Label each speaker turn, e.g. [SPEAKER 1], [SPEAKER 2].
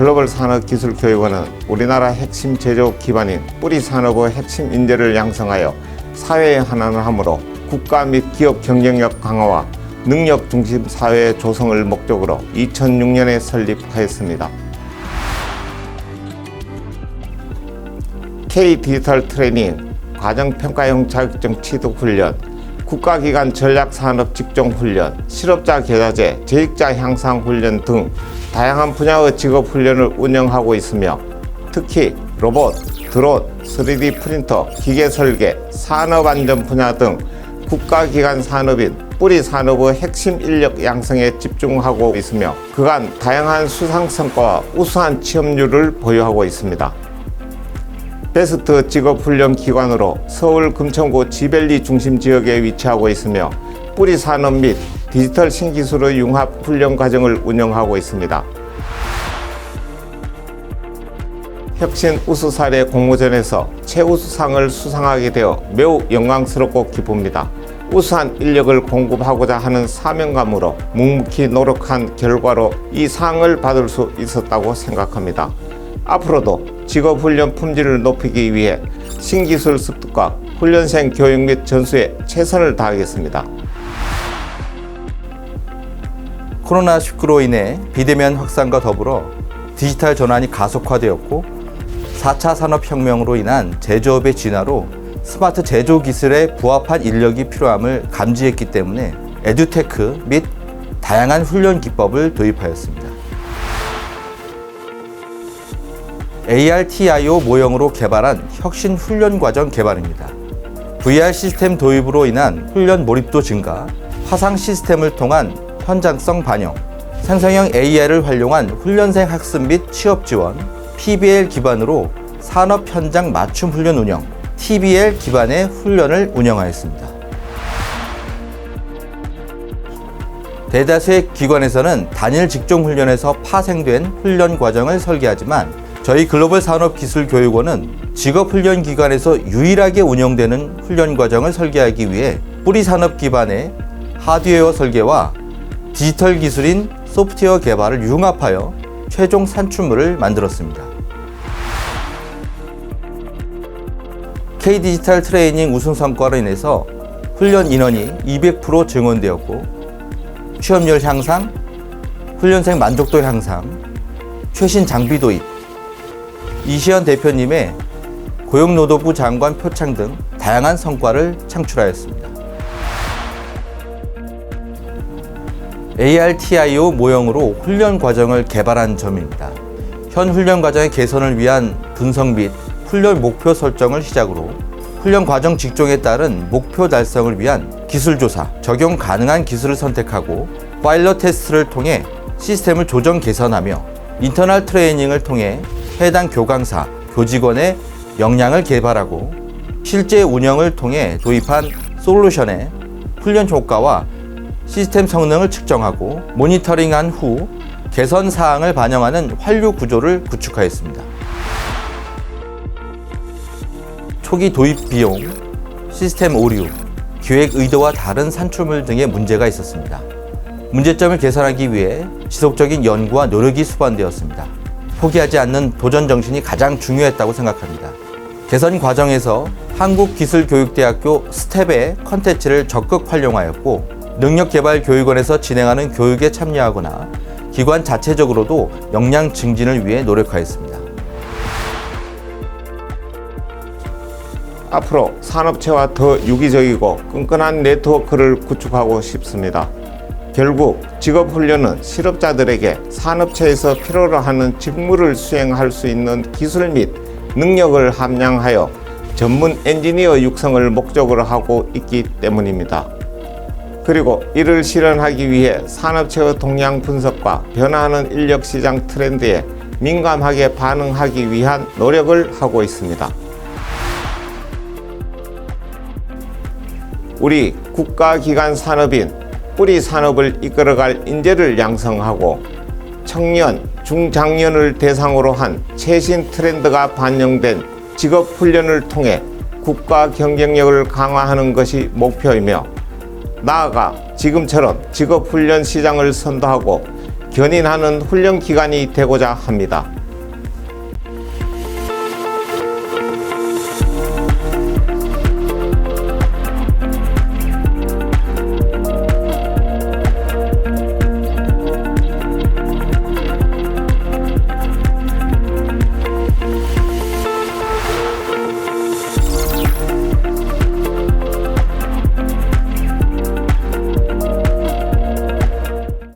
[SPEAKER 1] 글로벌 산업기술교육원은 우리나라 핵심 제조 기반인 뿌리 산업의 핵심 인재를 양성하여 사회의 하나를 하므로 국가 및 기업 경쟁력 강화와 능력 중심 사회 조성을 목적으로 2006년에 설립하였습니다. K 디지털 트레이닝, 과정 평가형 자격증 취득 훈련, 국가기관 전략산업 직종 훈련, 실업자 계좌제, 재익자 향상 훈련 등 다양한 분야의 직업 훈련을 운영하고 있으며 특히 로봇, 드론, 3D 프린터, 기계 설계, 산업 안전 분야 등 국가기관 산업인 뿌리 산업의 핵심 인력 양성에 집중하고 있으며 그간 다양한 수상 성과와 우수한 취업률을 보유하고 있습니다. 베스트 직업훈련 기관으로 서울 금천구 지벨리 중심 지역에 위치하고 있으며 뿌리 산업 및 디지털 신기술의 융합 훈련 과정을 운영하고 있습니다. 혁신 우수 사례 공모전에서 최우수상을 수상하게 되어 매우 영광스럽고 기쁩니다. 우수한 인력을 공급하고자 하는 사명감으로 묵묵히 노력한 결과로 이 상을 받을 수 있었다고 생각합니다. 앞으로도 직업훈련 품질을 높이기 위해 신기술 습득과 훈련생 교육 및 전수에 최선을 다하겠습니다.
[SPEAKER 2] 코로나19로 인해 비대면 확산과 더불어 디지털 전환이 가속화되었고 4차 산업혁명으로 인한 제조업의 진화로 스마트 제조 기술에 부합한 인력이 필요함을 감지했기 때문에 에듀테크 및 다양한 훈련 기법을 도입하였습니다. ARTIO 모형으로 개발한 혁신 훈련 과정 개발입니다. VR 시스템 도입으로 인한 훈련 몰입도 증가, 화상 시스템을 통한 현장성 반영, 생성형 AI를 활용한 훈련생 학습 및 취업 지원, PBL 기반으로 산업 현장 맞춤 훈련 운영, TBL 기반의 훈련을 운영하였습니다. 대다수의 기관에서는 단일 직종 훈련에서 파생된 훈련 과정을 설계하지만 저희 글로벌 산업기술교육원은 직업훈련 기관에서 유일하게 운영되는 훈련 과정을 설계하기 위해 뿌리 산업 기반의 하드웨어 설계와 디지털 기술인 소프트웨어 개발을 융합하여 최종 산출물을 만들었습니다. K-디지털 트레이닝 우승 성과로 인해서 훈련 인원이 200% 증원되었고 취업률 향상, 훈련생 만족도 향상, 최신 장비 도입, 이시연 대표님의 고용노동부 장관 표창 등 다양한 성과를 창출하였습니다. ARTIO 모형으로 훈련 과정을 개발한 점입니다. 현 훈련 과정의 개선을 위한 분석 및 훈련 목표 설정을 시작으로 훈련 과정 직종에 따른 목표 달성을 위한 기술 조사, 적용 가능한 기술을 선택하고 파일럿 테스트를 통해 시스템을 조정 개선하며 인터널 트레이닝을 통해 해당 교강사, 교직원의 역량을 개발하고 실제 운영을 통해 도입한 솔루션의 훈련 효과와 시스템 성능을 측정하고 모니터링한 후 개선 사항을 반영하는 환류 구조를 구축하였습니다. 초기 도입 비용, 시스템 오류, 기획 의도와 다른 산출물 등의 문제가 있었습니다. 문제점을 개선하기 위해 지속적인 연구와 노력이 수반되었습니다. 포기하지 않는 도전 정신이 가장 중요했다고 생각합니다. 개선 과정에서 한국기술교육대학교 스텝의 컨텐츠를 적극 활용하였고 능력개발교육원에서 진행하는 교육에 참여하거나 기관 자체적으로도 역량 증진을 위해 노력하였습니다.
[SPEAKER 1] 앞으로 산업체와 더 유기적이고 끈끈한 네트워크를 구축하고 싶습니다. 결국 직업훈련은 실업자들에게 산업체에서 필요로 하는 직무를 수행할 수 있는 기술 및 능력을 함양하여 전문 엔지니어 육성을 목적으로 하고 있기 때문입니다. 그리고 이를 실현하기 위해 산업체의 동향 분석과 변화하는 인력 시장 트렌드에 민감하게 반응하기 위한 노력을 하고 있습니다. 우리 국가기관 산업인 뿌리 산업을 이끌어갈 인재를 양성하고 청년, 중장년을 대상으로 한 최신 트렌드가 반영된 직업 훈련을 통해 국가 경쟁력을 강화하는 것이 목표이며 나아가 지금처럼 직업 훈련 시장을 선도하고 견인하는 훈련 기관이 되고자 합니다.